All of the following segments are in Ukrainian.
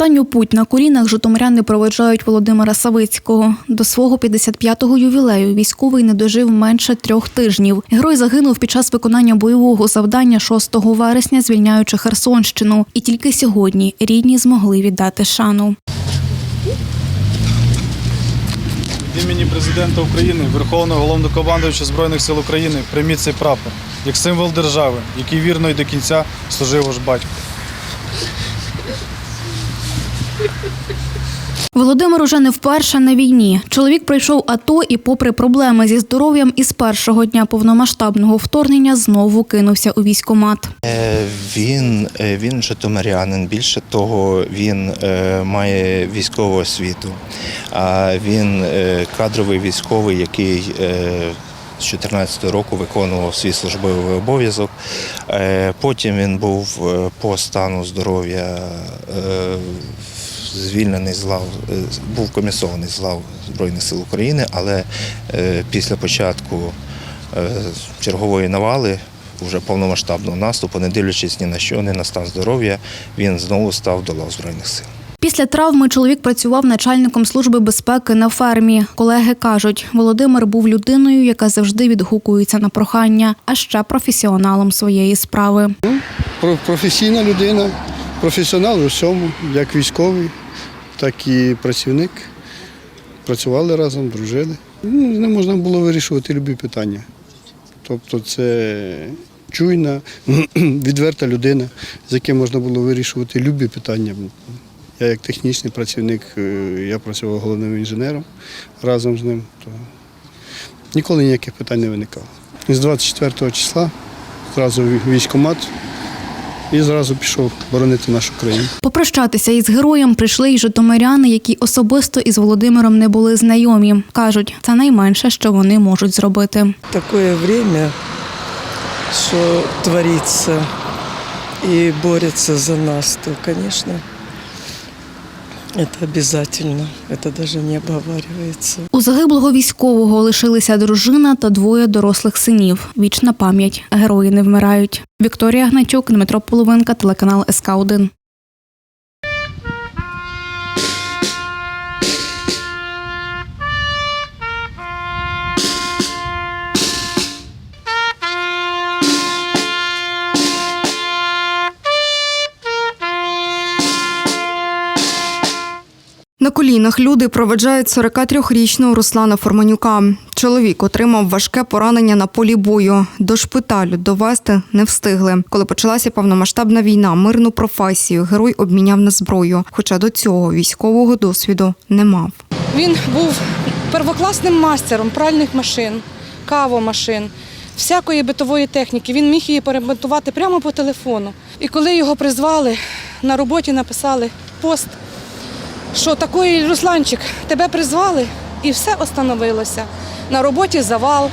останню путь на колінах житомиряни проведжають Володимира Савицького. До свого 55-го ювілею військовий не дожив менше трьох тижнів. Герой загинув під час виконання бойового завдання 6 вересня, звільняючи Херсонщину. І тільки сьогодні рідні змогли віддати шану. Імені президента України, Верховного головнокомандуюча Збройних сил України, прийміть цей прапор як символ держави, який вірно і до кінця служив ваш батько. Володимир уже не вперше на війні. Чоловік пройшов АТО і, попри проблеми зі здоров'ям, із першого дня повномасштабного вторгнення знову кинувся у військомат. Е, Він, е, він житомирянин. Більше того, він е, має військову освіту. А він кадровий військовий, який з 14 року виконував свій службовий обов'язок. Потім він був по стану здоров'я звільнений з лав, е, був комісований з лав Збройних сил України, але е, після початку е, чергової навали, вже повномасштабного наступу, не дивлячись ні на що, ні на стан здоров'я, він знову став до лав Збройних сил. Після травми чоловік працював начальником служби безпеки на фермі. Колеги кажуть, Володимир був людиною, яка завжди відгукується на прохання, а ще професіоналом своєї справи. Про- професійна людина, професіонал у всьому, як військовий, так і працівник. Працювали разом, дружили. Ну, з ним можна було вирішувати любі питання. Тобто це чуйна, відверта людина, з яким можна було вирішувати любі питання. Я як технічний працівник, е, я працював головним інженером разом з ним. То ніколи ніяких питань не виникало. З 24 числа зразу в військкомат і зразу пішов боронити нашу країну. Попрощатися із героєм прийшли й житомиряни, які особисто із Володимиром не були знайомі. кажуть, це найменше, що вони можуть зробити. Таке время, що твориться і борется за нас, то, конечно, это обязательно. Это даже не обговаривается. У загиблого військового лишилися дружина та двоє дорослих синів. Вічна пам'ять. Герої не вмирають. Вікторія Гнатюк, Дмитро Половинка, телеканал СК 1 На колінах люди проведжають 43-річного Руслана Форманюка. Чоловік отримав важке поранення на полі бою. До шпиталю довести не встигли. Коли почалася повномасштабна війна, мирну професію герой обміняв на зброю. Хоча до цього військового досвіду не мав. Він був первокласним мастером пральних машин, кавомашин, всякої битової техніки. Він міг її перемонтувати прямо по телефону. І коли його призвали, на роботі написали пост, що такий Русланчик, тебе призвали, і все остановилося. На роботі завал,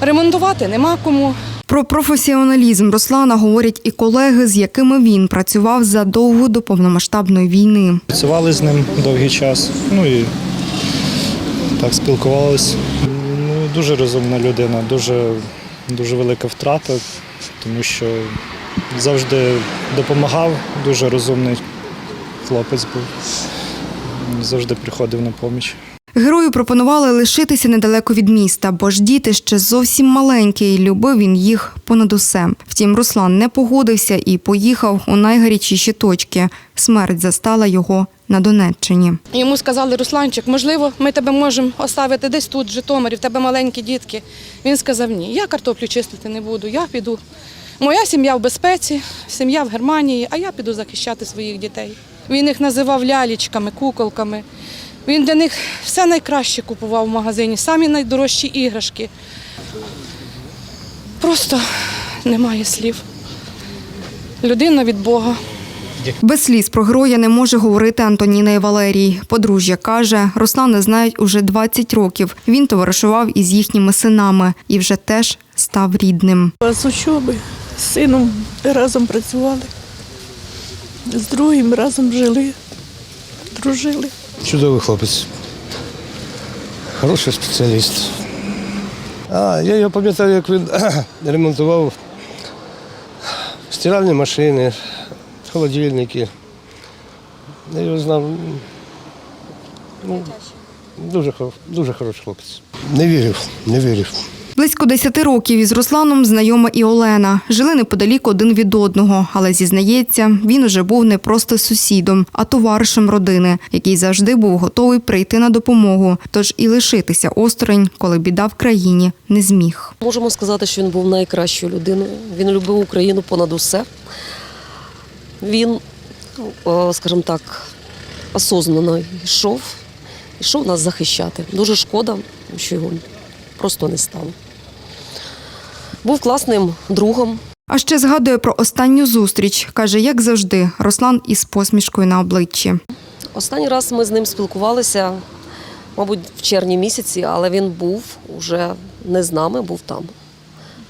ремонтувати нема кому. Про професіоналізм Руслана говорять і колеги, з якими він працював задовго до повномасштабної війни. Працювали з ним довгий час, ну і так спілкувалися. Ну, дуже розумна людина, дуже, дуже велика втрата, тому що завжди допомагав, дуже розумний хлопець був. Завжди приходив на поміч. Герою пропонували лишитися недалеко від міста, бо ж діти ще зовсім маленькі, і любив він їх понад усе. Втім, Руслан не погодився і поїхав у найгарячіші точки. Смерть застала його на Донеччині. Йому сказали, Русланчик, можливо, ми тебе можемо оставити десь тут, в Житомирі, в тебе маленькі дітки. Він сказав, ні, я картоплю чистити не буду, я піду. Моя сім'я в безпеці, сім'я в Германії, а я піду захищати своїх дітей. Він їх називав лялічками, куколками. Він для них все найкраще купував в магазині, самі найдорожчі іграшки. Просто немає слів. Людина від Бога. Без сліз про героя не може говорити Антоніна і Валерій. Подружжя каже, Руслана знають уже 20 років. Він товаришував із їхніми синами і вже теж став рідним. З учоби з сином разом працювали, з другим разом жили, дружили. Чудовий хлопець. Хороший спеціаліст. А, я його пам'ятаю, як він ремонтував стиральні машини, холодильники. Я його знав. Ну, дуже, дуже хороший хлопець. Не вірив, не вірив. Близько 10 років із Русланом знайома і Олена. Жили неподалік один від одного, але зізнається, він уже був не просто сусідом, а товаришем родини, який завжди був готовий прийти на допомогу. Тож і лишитися осторонь, коли біда в країні, не зміг. Можемо сказати, що він був найкращою людиною. Він любив Україну понад усе. Він, о, скажімо так, осознанно йшов, йшов нас захищати. Дуже шкода, що його просто не стало. Був класним другом, А ще згадує про останню зустріч. Каже, як завжди, Руслан із посмішкою на обличчі. Останній раз ми з ним спілкувалися, мабуть, в червні місяці, але він був уже не з нами, був там.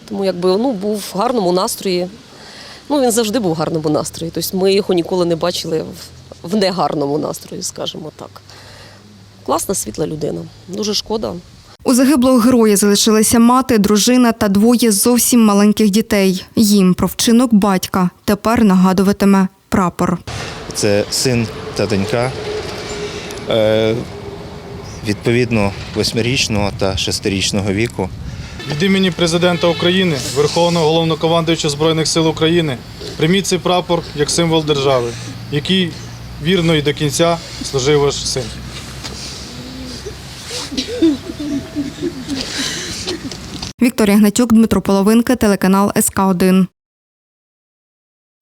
Тому якби ну, був в гарному настрої. Ну, він завжди був в гарному настрої. Тобто ми його ніколи не бачили в, негарному настрої, скажімо так. Класна світла людина. Дуже шкода. У загиблого героя залишилися мати, дружина та двоє зовсім маленьких дітей. Їм про вчинок батька тепер нагадуватиме прапор. Це син та донька. Е, відповідно, восьмирічного та шестирічного віку. Від імені президента України, Верховного головнокомандуюча Збройних сил України, прийміть цей прапор як символ держави, який вірно і до кінця служив ваш син. Вікторія Гнатюк, Дмитро Половинка, телеканал СК 1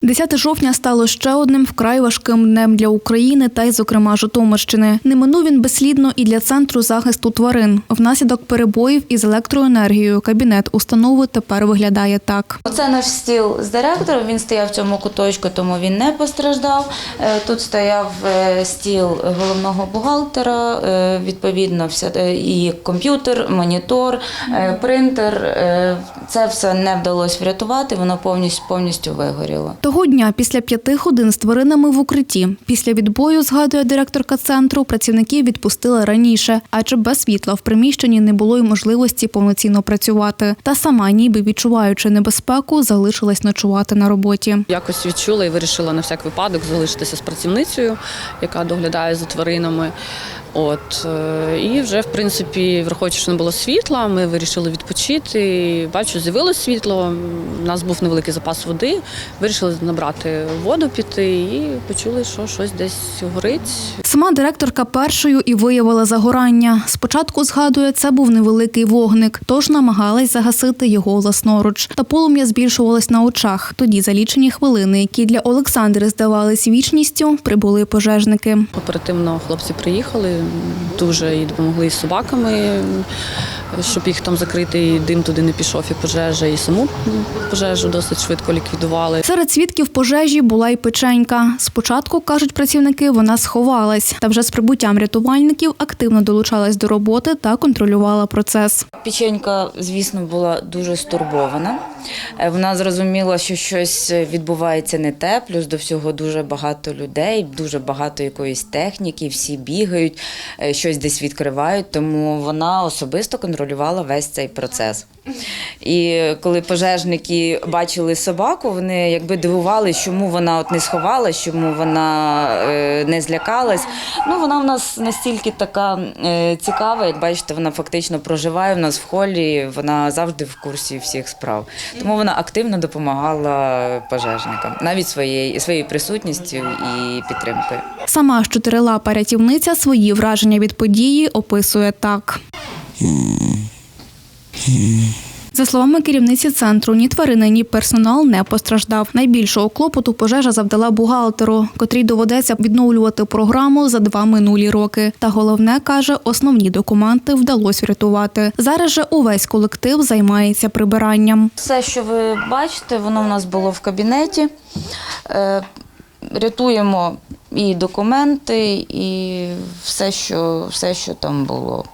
10 жовтня стало ще одним вкрай важким днем для України та й, зокрема, Житомирщини. Не минув він безслідно і для центру захисту тварин. Внаслідок перебоїв із електроенергією кабінет установи тепер виглядає так. Оце наш стіл з директором. Він стояв в цьому куточку, тому він не постраждав. Е, Тут стояв е, стіл головного бухгалтера. е, Відповідно, і комп'ютер, монітор, принтер. Це все не вдалося врятувати. Воно повністю повністю вигоріло. Того дня після п'яти годин з тваринами в укритті. Після відбою, згадує директорка центру, працівників відпустили раніше, адже без світла в приміщенні не було й можливості повноцінно працювати. Та сама, ніби відчуваючи небезпеку, залишилась ночувати на роботі. Якось відчула і вирішила на всяк випадок залишитися з працівницею, яка доглядає за тваринами. От е, і вже в принципі, враховуючи, що не було світла, ми вирішили відпочити. Бачу, з'явилось світло. У нас був невеликий запас води. Вирішили набрати воду, піти і почули, що щось десь горить. Сама директорка першою і виявила загорання. Спочатку згадує, це був невеликий вогник, тож намагалась загасити його власноруч. Та полум'я збільшувалось на очах. Тоді за лічені хвилини, які для Олександри здавались вічністю, прибули пожежники. Оперативно хлопці приїхали, дуже і допомогли із собаками, щоб їх там закрити, і дим туди не пішов, і пожежа, і саму пожежу досить швидко ліквідували. Серед свідків пожежі була й печенька. Спочатку, кажуть працівники, вона сховалась. Та вже з прибуттям рятувальників активно долучалась до роботи та контролювала процес. Печенька, звісно, була дуже стурбована. Е, Вона зрозуміла, що щось відбувається не те, плюс до всього дуже багато людей, дуже багато якоїсь техніки, всі бігають, е, щось десь відкривають, тому вона особисто контролювала весь цей процес. І коли пожежники бачили собаку, вони якби дивувалися, чому вона от не сховалась, чому вона е, не злякалась. Ну, вона в нас настільки така е, цікава, як бачите, вона фактично проживає в нас в холі, вона завжди в курсі всіх справ. Тому вона активно допомагала пожежникам, навіть своєю, своєю присутністю і підтримкою. Сама ж чотирилапа рятівниця свої враження від події описує так. За словами керівниці центру, ні тварини, ні персонал не постраждав. Найбільшого клопоту пожежа завдала бухгалтеру, котрій доведеться відновлювати програму за два минулі роки. Та головне каже, основні документи вдалося врятувати. Зараз же увесь колектив займається прибиранням. Все, що ви бачите, воно в нас було в кабінеті. Е, Рятуємо і документи, і все, що, все, що там було.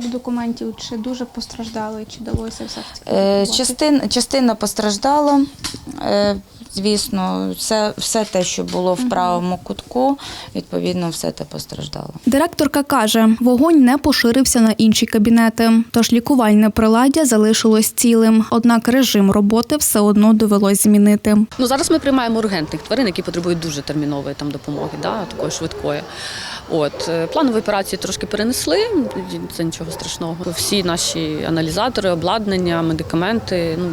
Щодо документів, чи дуже постраждали, чи вдалося все? Е, частин, частина постраждала. Е, звісно, все, все те, що було в правому кутку, відповідно, все те постраждало. Директорка каже, вогонь не поширився на інші кабінети, тож лікувальне приладдя залишилось цілим. Однак режим роботи все одно довелось змінити. Ну зараз ми приймаємо ургентних тварин, які потребують дуже термінової там допомоги, да, такої швидкої. От е, планові операції трошки перенесли. Це нічого страшного. Всі наші аналізатори, обладнання, медикаменти. Ну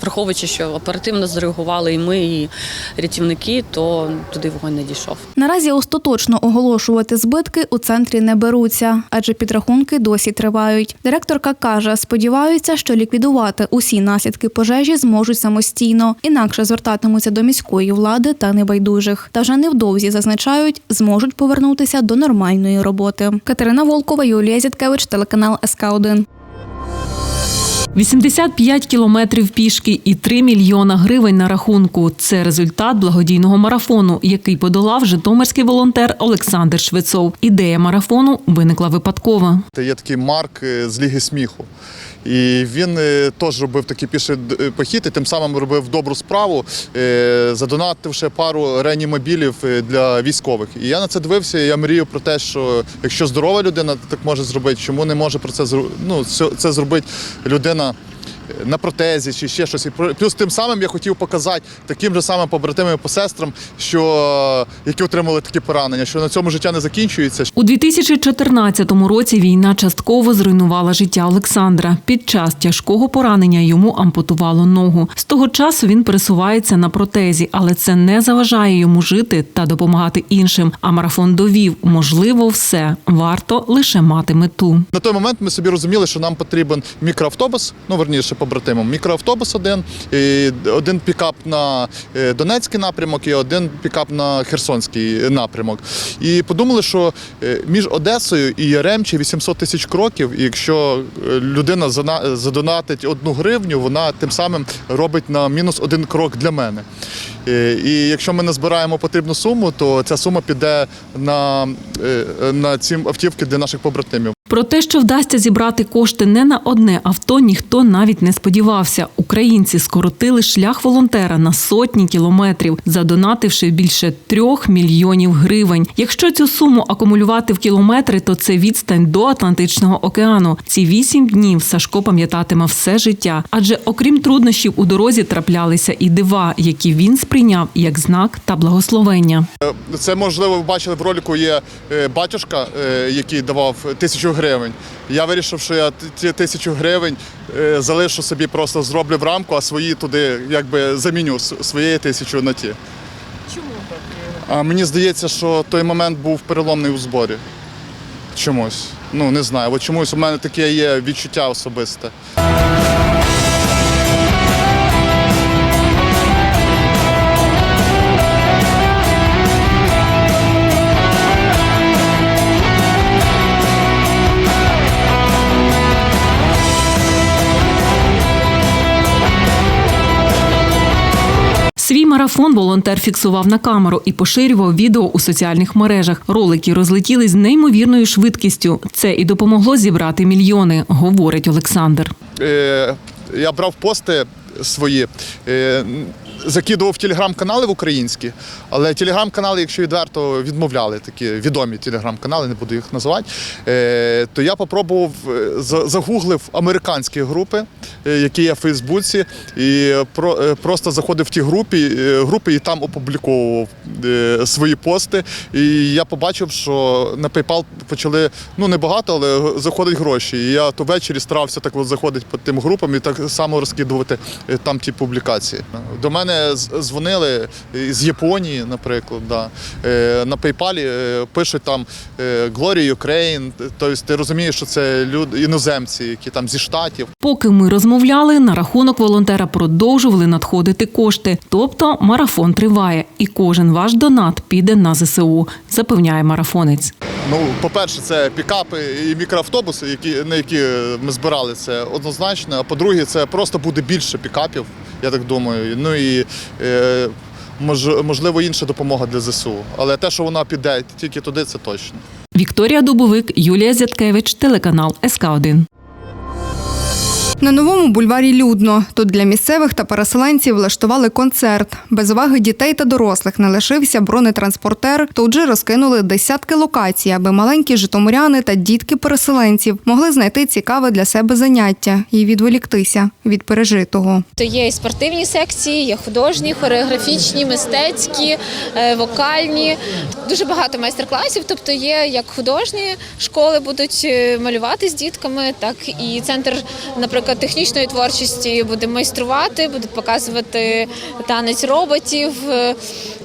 враховуючи, що оперативно зреагували і ми, і рятівники, то туди вогонь не дійшов. Наразі остаточно оголошувати збитки у центрі не беруться, адже підрахунки досі тривають. Директорка каже, сподіваються, що ліквідувати усі наслідки пожежі зможуть самостійно, інакше звертатимуться до міської влади та небайдужих. Та вже невдовзі зазначають, зможуть повернутися до нормальної роботи. Катерина Волкова, Юлія Зіткевич, телеканал СК 1 85 кілометрів пішки і 3 мільйона гривень на рахунку. Це результат благодійного марафону, який подолав житомирський волонтер Олександр Швецов. Ідея марафону виникла випадково. Є такий Марк з Ліги сміху. І він е, теж робив такий піший е, похід, і тим самим робив добру справу, е, задонативши пару реанімобілів для військових. І я на це дивився, і я мрію про те, що якщо здорова людина так може зробити, чому не може про це ну, це зробити людина. На протезі чи ще щось. І плюс тим самим я хотів показати таким же самим побратимам і посестрам, що які отримали такі поранення, що на цьому життя не закінчується, У 2014 році війна частково зруйнувала життя Олександра. Під час тяжкого поранення йому ампутувало ногу. З того часу він пересувається на протезі, але це не заважає йому жити та допомагати іншим. А марафон довів, можливо, все варто лише мати мету. На той момент ми собі розуміли, що нам потрібен мікроавтобус, ну верніше побратимам. Мікроавтобус один, і один пікап на е, Донецький напрямок і один пікап на Херсонський напрямок. І подумали, що е, між Одесою і Яремче 800 тисяч кроків. І якщо е, людина задонатить одну гривню, вона тим самим робить на мінус один крок для мене. Е, І якщо ми назбираємо потрібну суму, то ця сума піде на, е, на ці автівки для наших побратимів. Про те, що вдасться зібрати кошти не на одне авто, ніхто навіть не сподівався. Українці скоротили шлях волонтера на сотні кілометрів, задонативши більше трьох мільйонів гривень. Якщо цю суму акумулювати в кілометри, то це відстань до Атлантичного океану. Ці вісім днів Сашко пам'ятатиме все життя. Адже окрім труднощів у дорозі траплялися і дива, які він сприйняв як знак та благословення. Це можливо ви бачили в ролику. Є е, батюшка, е, який давав тисячу гривень. Я вирішив, що я ті тисячу гривень е, залишу собі, просто зроблю в рамку, а свої туди якби заміню своєї тисячу на ті. Чому так? А мені здається, що той момент був переломний у зборі. Чомусь. Ну не знаю. От чомусь у мене таке є відчуття особисте. Свій марафон волонтер фіксував на камеру і поширював відео у соціальних мережах. Ролики розлетілись з неймовірною швидкістю. Це і допомогло зібрати мільйони, говорить Олександр. е, я брав пости свої, е, закидував телеграм-канали в українські, але телеграм-канали, якщо відверто, відмовляли такі відомі телеграм-канали, не буду їх називати. Е, то я попробував, е, загуглив американські групи, е, які є в Фейсбуці, і просто заходив в ті групи, групи і там опубліковував свої пости. І я побачив, що на PayPal почали ну небагато, але заходять гроші. І я то ввечері старався так от заходити по тим групам і так само розкидувати там ті публікації. До мене з- дзвонили з Японії, наприклад. Да. Е, На PayPal е, пишуть там е, Glory Ukraine. Тобто ти розумієш, що це люди іноземці, які там зі штатів. Поки ми розмовляли, на рахунок волонтера продовжували надходити кошти. Тобто марафон триває, і кожен ваш донат піде на ЗСУ, запевняє марафонець. Ну, по-перше, це пікапи і мікроавтобуси, які, на які ми збирали це однозначно. А по-друге, це просто буде більше пікапів, я так думаю. Ну і е, мож, можливо інша допомога для ЗСУ. Але те, що вона піде тільки туди, це точно. Вікторія Дубовик, Юлія Зяткевич, телеканал СК 1 На новому бульварі людно. Тут для місцевих та переселенців влаштували концерт. Без уваги дітей та дорослих не лишився бронетранспортер. Тут же розкинули десятки локацій, аби маленькі житомиряни та дітки переселенців могли знайти цікаве для себе заняття і відволіктися від пережитого. То є і спортивні секції, є художні, хореографічні, мистецькі, е, вокальні. Дуже багато майстер-класів. Тобто є як художні школи будуть е, малювати з дітками, так і центр, наприклад, технічної творчості буде майструвати, будуть показувати танець роботів. е,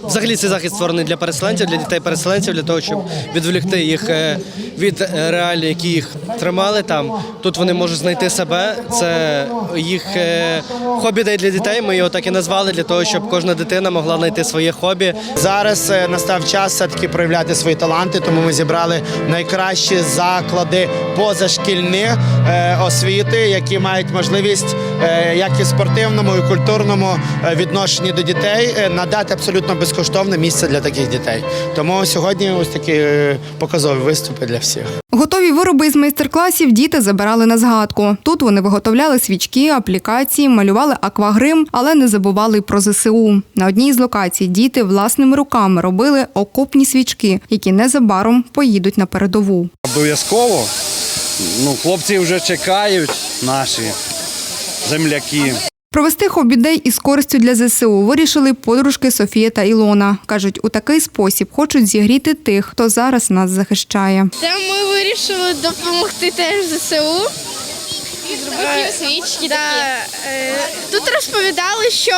Взагалі цей захід створений для переселенців, для дітей переселенців, для того, щоб відволікти їх е, від е, реалій, які їх тримали там. Тут вони можуть знайти себе. Це їх е, хобі-дей для дітей. Ми його так і назвали, для того, щоб кожна дитина могла знайти своє хобі. Зараз настав час все-таки проявляти свої таланти, тому ми зібрали найкращі заклади позашкільних освіти, які мають можливість е, як і в спортивному, і культурному е, відношенні до дітей е, надати абсолютно безкоштовне місце для таких дітей. Тому сьогодні ось такі показові виступи для всіх. Готові вироби із майстер-класів діти забирали на згадку. Тут вони виготовляли свічки, аплікації, малювали аквагрим, але не забували й про ЗСУ. На одній з локацій діти власними руками робили окопні свічки, які незабаром поїдуть на передову. Обов'язково. Ну, хлопці вже чекають, наші земляки. Провести хобідей із користю для ЗСУ вирішили подружки Софія та Ілона. Кажуть, у такий спосіб хочуть зігріти тих, хто зараз нас захищає. Це ми вирішили допомогти теж ЗСУ. Зробити свічки такі. Тут розповідали, що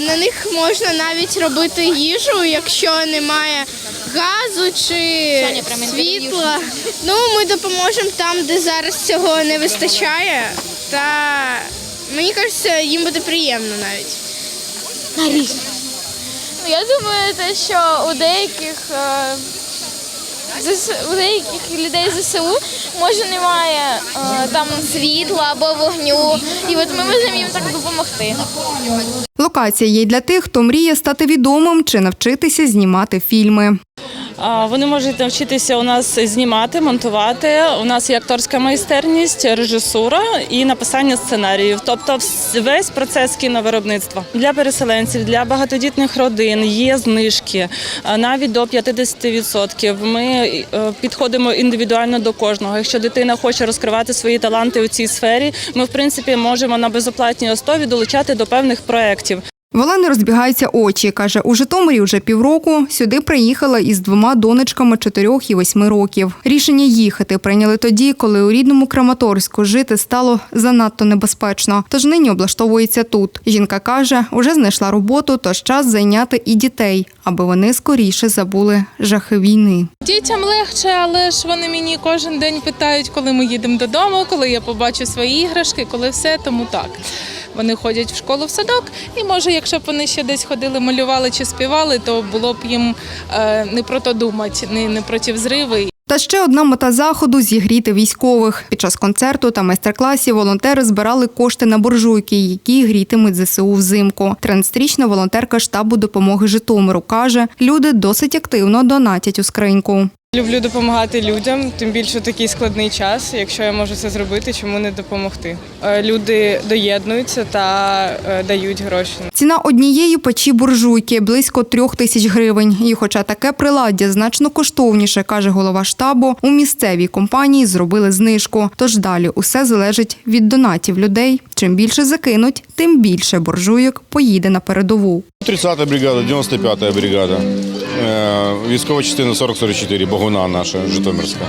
на них можна навіть робити їжу, якщо немає газу чи світла. Ну, ми допоможемо там, де зараз цього не вистачає. Та мені кажеться, їм буде приємно навіть. Ну, Я думаю, те, що у деяких е, у деяких людей ЗСУ може немає е, там світла або вогню, і от ми можемо їм так допомогти. Локація є для тих, хто мріє стати відомим чи навчитися знімати фільми. Вони можуть навчитися у нас знімати, монтувати. У нас є акторська майстерність, режисура і написання сценаріїв. Тобто весь процес кіновиробництва для переселенців, для багатодітних родин є знижки навіть до 50%. Ми е, підходимо індивідуально до кожного. Якщо дитина хоче розкривати свої таланти у цій сфері, ми в принципі можемо на безоплатній основі долучати до певних проєктів. В Олени розбігаються очі. Каже, у Житомирі вже півроку сюди приїхала із двома донечками 4 і 8 років. Рішення їхати прийняли тоді, коли у рідному Краматорську жити стало занадто небезпечно. Тож нині облаштовується тут. Жінка каже, уже знайшла роботу, тож час зайняти і дітей, аби вони скоріше забули жахи війни. Дітям легше, але ж вони мені кожен день питають, коли ми їдемо додому, коли я побачу свої іграшки, коли все, тому так. Вони ходять в школу в садок, і може, якщо б вони ще десь ходили, малювали чи співали, то було б їм е, не про то думати, не, не про ті взриви. Та ще одна мета заходу зігріти військових. Під час концерту та майстер-класів волонтери збирали кошти на буржуйки, які грітимуть ЗСУ взимку. 13-річна волонтерка штабу допомоги Житомиру каже, люди досить активно донатять у скриньку. Люблю допомагати людям, тим більше такий складний час. Якщо я можу це зробити, чому не допомогти? Е, Люди доєднуються та е, дають гроші. Ціна однієї печі буржуйки близько трьох тисяч гривень. І хоча таке приладдя значно коштовніше, каже голова штабу, у місцевій компанії зробили знижку. Тож далі усе залежить від донатів людей. Чим більше закинуть, тим більше буржуйок поїде на передову. 30-та бригада, 95-та бригада. Е, Військова частина 4044, Богуна наша, Житомирська.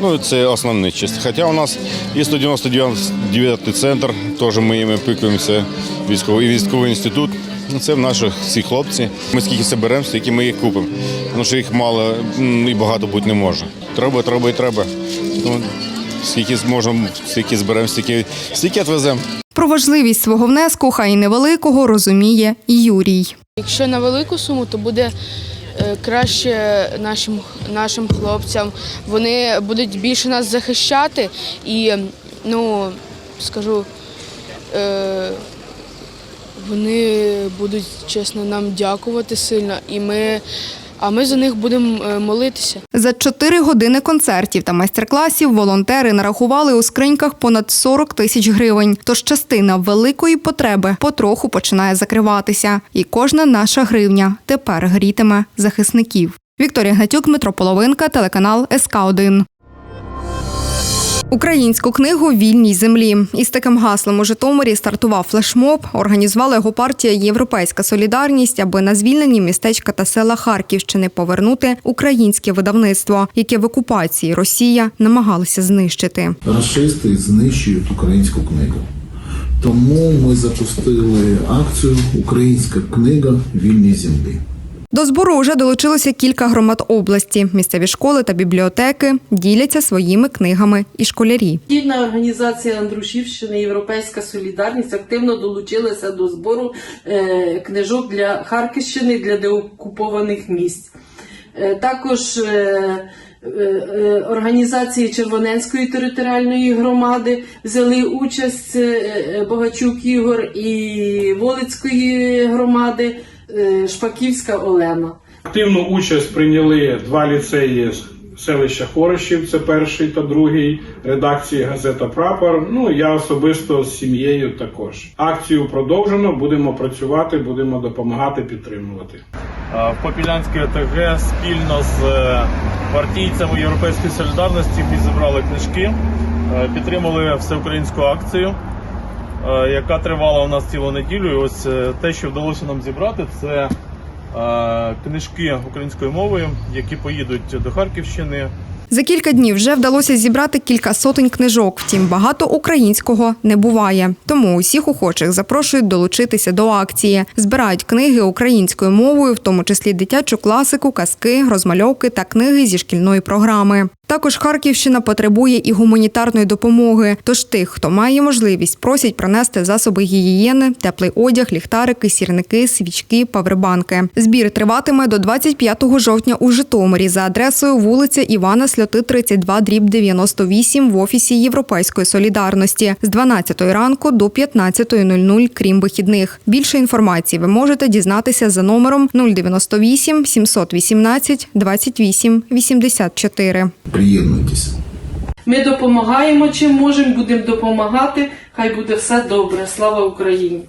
Ну, це основні частини. Хоча у нас є 199-й центр, теж ми їм опікуємося, військовий, військовий інститут. Ну, Це наші всі хлопці. Ми скільки зберемо, стільки ми їх купимо. Тому що їх мало і багато бути не може. Треба, треба і треба. Ну, скільки зможемо, стільки зберемо, стільки, стільки відвеземо. Про важливість свого внеску, хай і невеликого, розуміє і Юрій. Якщо на велику суму, то буде е, краще нашим, нашим хлопцям. Вони будуть більше нас захищати і, ну, скажу, е, вони будуть чесно нам дякувати сильно, і ми а ми за них будемо е, молитися. За чотири години концертів та майстер-класів волонтери нарахували у скриньках понад 40 тисяч гривень. Тож частина великої потреби потроху починає закриватися, і кожна наша гривня тепер грітиме захисників. Вікторія Гнатюк, Дмитро Половинка, телеканал СК 1 Українську книгу Вільній землі із таким гаслом у Житомирі стартував флешмоб. Організувала його партія Європейська солідарність, аби на звільнені містечка та села Харківщини повернути українське видавництво, яке в окупації Росія намагалася знищити. Рашисти знищують українську книгу. Тому ми запустили акцію Українська книга вільній землі. До збору вже долучилося кілька громад області. Місцеві школи та бібліотеки діляться своїми книгами і школярі. Дільна організація Андрушівщини Європейська Солідарність активно долучилася до збору е, книжок для Харківщини для деокупованих місць. Е, також е, організації Червоненської територіальної громади взяли участь Богачук Ігор і Волицької громади Шпаківська Олена. Активну участь прийняли два ліцеї селища Хорошів, це перший та другий, редакції газета Прапор. Ну я особисто з сім'єю також. Акцію продовжено, будемо працювати, будемо допомагати, підтримувати. В Попілянській ОТГ спільно з е, партійцями Європейської солідарності ми зібрали книжки, е, підтримали всеукраїнську акцію, е, яка тривала у нас цілу неділю. І ось е, те, що вдалося нам зібрати, це е, книжки українською мовою, які поїдуть до Харківщини. За кілька днів вже вдалося зібрати кілька сотень книжок. Втім, багато українського не буває. Тому усіх охочих запрошують долучитися до акції. Збирають книги українською мовою, в тому числі дитячу класику, казки, розмальовки та книги зі шкільної програми. Також Харківщина потребує і гуманітарної допомоги. Тож тих, хто має можливість, просять принести засоби гігієни, теплий одяг, ліхтарики, сірники, свічки, павербанки. Збір триватиме до 25 жовтня у Житомирі за адресою вулиця Івана Сльоти, 32, дріб 98 в офісі Європейської солідарності з 12 ранку до 15.00, крім вихідних. Більше інформації ви можете дізнатися за номером 098 718 28 84. Приєднуйтесь. Ми допомагаємо чим можемо, будемо допомагати. Хай буде все добре. Слава Україні!